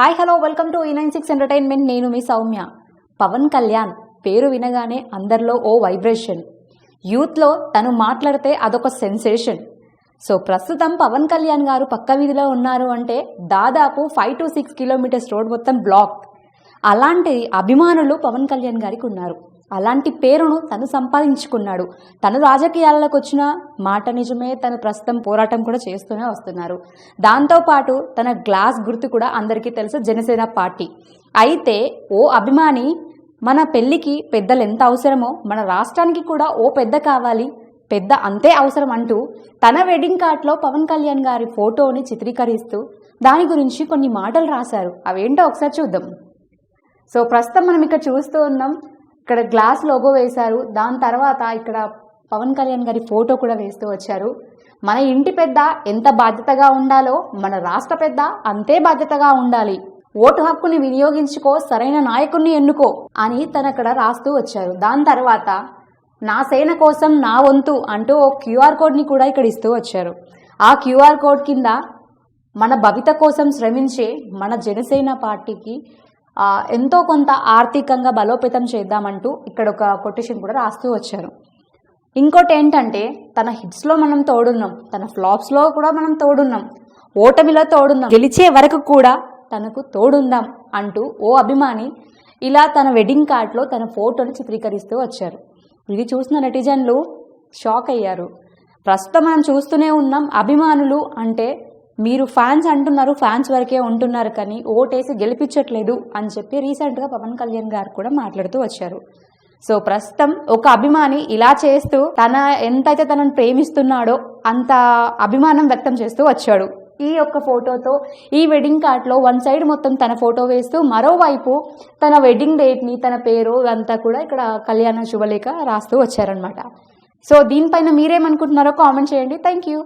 Hi hello welcome to ఈ nine six entertainment నేను మీ సౌమ్య. పవన్ కళ్యాణ్ పేరు వినగానే అందరిలో ఓ వైబ్రేషన్ యూత్లో తను మాట్లాడితే అదొక సెన్సేషన్ సో ప్రస్తుతం పవన్ కళ్యాణ్ గారు పక్క వీధిలో ఉన్నారు అంటే దాదాపు five to six kilometres road మొత్తం బ్లాక్ అలాంటి అభిమానులు పవన్ కళ్యాణ్ గారికి ఉన్నారు. అలాంటి పేరును తను సంపాదించుకున్నాడు. తను రాజకీయాల్లోకి వచ్చిన మాట నిజమే తను ప్రస్తుతం పోరాటం కూడా చేస్తూనే వస్తున్నారు. దాంతోపాటు తన గ్లాస్ గుర్తు కూడా అందరికీ తెలుసు జనసేన పార్టీ. అయితే ఓ అభిమాని మన పెళ్ళికి పెద్దలు ఎంత అవసరమో మన రాష్ట్రానికి కూడా ఓ పెద్ద కావాలి పెద్ద అంతే అవసరం అంటూ తన వెడ్డింగ్ కార్డ్లో పవన్ కళ్యాణ్ గారి ఫోటోని చిత్రీకరిస్తూ దాని గురించి కొన్ని మాటలు రాశారు. అవేంటో ఒకసారి చూద్దాం. సో ప్రస్తుతం మనం ఇక్కడ చూస్తూ ఉన్నాం ఇక్కడ గ్లాస్ లోగో వేశారు. దాని తర్వాత ఇక్కడ పవన్ కళ్యాణ్ గారి ఫోటో కూడా వేస్తూ వచ్చారు. మన ఇంటి పెద్ద ఎంత బాధ్యతగా ఉండాలో మన రాష్ట్ర పెద్ద అంతే బాధ్యతగా ఉండాలి. ఓటు హక్కుని వినియోగించుకో సరైన నాయకుడిని ఎన్నుకో అని తను అక్కడ రాస్తూ వచ్చారు. దాని తర్వాత నా సేన కోసం నా వంతు అంటూ ఓ క్యూఆర్ కోడ్ని కూడా ఇక్కడ ఇస్తూ వచ్చారు. ఆ క్యూఆర్ కోడ్ కింద మన భవిత కోసం శ్రమించే మన జనసేన పార్టీకి ఎంతో కొంత ఆర్థికంగా బలోపేతం చేద్దామంటూ ఇక్కడ ఒక కొటేషన్ కూడా రాస్తూ వచ్చారు. ఇంకోటి ఏంటంటే తన హిట్స్లో మనం తోడున్నాం తన ఫ్లాప్స్లో కూడా మనం తోడున్నాం ఓటమిలో తోడున్నాం గెలిచే వరకు కూడా తనకు తోడుందాం అంటూ ఓ అభిమాని ఇలా తన వెడ్డింగ్ కార్డ్లో తన ఫోటోని చిత్రీకరిస్తూ వచ్చారు. ఇది చూసిన నెటిజన్లు షాక్ అయ్యారు. ప్రస్తుతం మనం చూస్తూనే ఉన్నాం అభిమానులు అంటే మీరు ఫ్యాన్స్ అంటున్నారు ఫ్యాన్స్ వరకే ఉంటున్నారు కానీ ఓటేసి గెలిపించట్లేదు అని చెప్పి రీసెంట్గా పవన్ కళ్యాణ్ గారు కూడా మాట్లాడుతూ వచ్చారు. సో ప్రస్తుతం ఒక అభిమాని ఇలా చేస్తూ తన ఎంతైతే తనను ప్రేమిస్తున్నాడో అంత అభిమానం వ్యక్తం చేస్తూ వచ్చాడు. ఈ యొక్క ఫోటోతో ఈ వెడ్డింగ్ కార్డ్లో వన్ సైడ్ మొత్తం తన ఫోటో వేస్తూ మరోవైపు తన వెడ్డింగ్ డేట్ని తన పేరు అంతా కూడా ఇక్కడ కళ్యాణ శుభలేఖ రాస్తూ వచ్చారనమాట సో దీనిపైన మీరేమనుకుంటున్నారో కామెంట్ చేయండి. Thank you